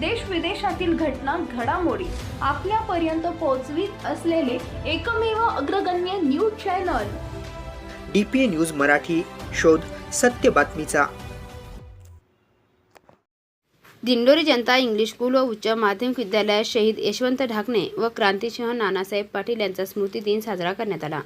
देश विदेशातील घटना घडामोडी आपल्यापर्यंत पोहोचवीत असलेले एकमेव अग्रगण्य news channel. D P A news Marathi शोध सत्य बातमीचा. दिंडोरी जनता इंग्लिश स्कूल व उच्च माध्यमिक विद्यालयात शहीद यशवंत ढाकणे व क्रांतिसिंह नानासाहेब पाटील यांचा स्मृती दिन साजरा करण्यात आला.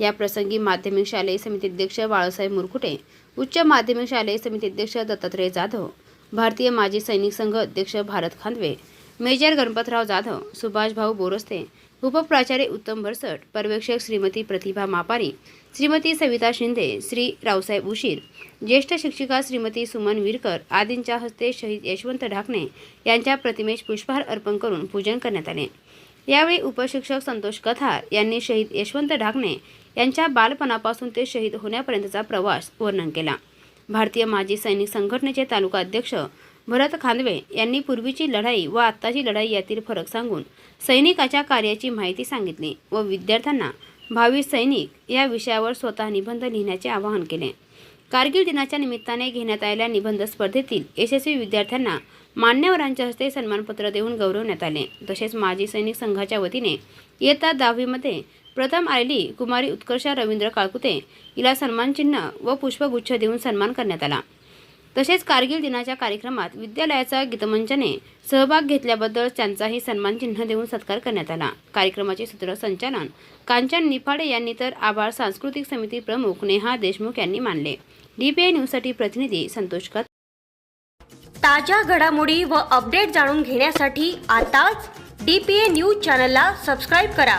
या प्रसंगी माध्यमिक शालेय समिती अध्यक्ष बाळासाहेब मुरकुटे उच्च माध्यमिक शालेय समिती अध्यक्ष दत्तात्रय जाधव भारतीय माजी सैनिक संघ अध्यक्ष भारत खांदवे मेजर गणपतराव जाधव सुभाषभाऊ बोरस्ते उपप्राचार्य उत्तम भरसट पर्यवेक्षक श्रीमती प्रतिभा मापारी श्रीमती सविता शिंदे श्री रावसाहेब उशीर ज्येष्ठ शिक्षिका श्रीमती सुमन विरकर आदींच्या हस्ते शहीद यशवंत ढाकणे यांच्या प्रतिमेस पुष्पहार अर्पण करून पूजन करण्यात आले. यावेळी उपशिक्षक संतोष कथार यांनी शहीद यशवंत ढाकणे यांच्या बालपणापासून ते शहीद होण्यापर्यंतचा प्रवास वर्णन केला. भारतीय माजी सैनिक संघटनेचे तालुका अध्यक्ष भरत खांदवे यांनी पूर्वीची लढाई व आत्ताची लढाई यातील फरक सांगून सैनिकाच्या कार्याची माहिती सांगितली व विद्यार्थ्यांना भावी सैनिक या विषयावर स्वतः निबंध लिहिण्याचे आवाहन केले. कारगिल दिनाच्या निमित्ताने घेण्यात आलेल्या निबंध स्पर्धेतील यशस्वी विद्यार्थ्यांना मान्यवरांच्या हस्ते सन्मानपत्र देऊन गौरवण्यात आले. तसेच माजी सैनिक संघाच्या वतीने इयत्ता दहावीमध्ये प्रथम आलेली कुमारी उत्कर्षा रवींद्र काळकुते हिला सन्मानचिन्ह व पुष्पगुच्छ देऊन सन्मान करण्यात आला. तसेच कारगिल दिनाच्या कार्यक्रमात विद्यालयाचा गीतमंचने सहभाग घेतल्याबद्दल त्यांचाही सन्मानचिन्ह देऊन सत्कार करण्यात आला. कार्यक्रमाचे सूत्रसंचालन कांचन निफाडे यांनी तर आभार सांस्कृतिक समिती प्रमुख नेहा देशमुख यांनी मानले. डीपीआय न्यूजसाठी प्रतिनिधी संतोष कत ताज्या घडामोडी व अपडेट जाणून घेण्यासाठी आताच डी पी ए न्यूज चॅनलला सबस्क्राईब करा.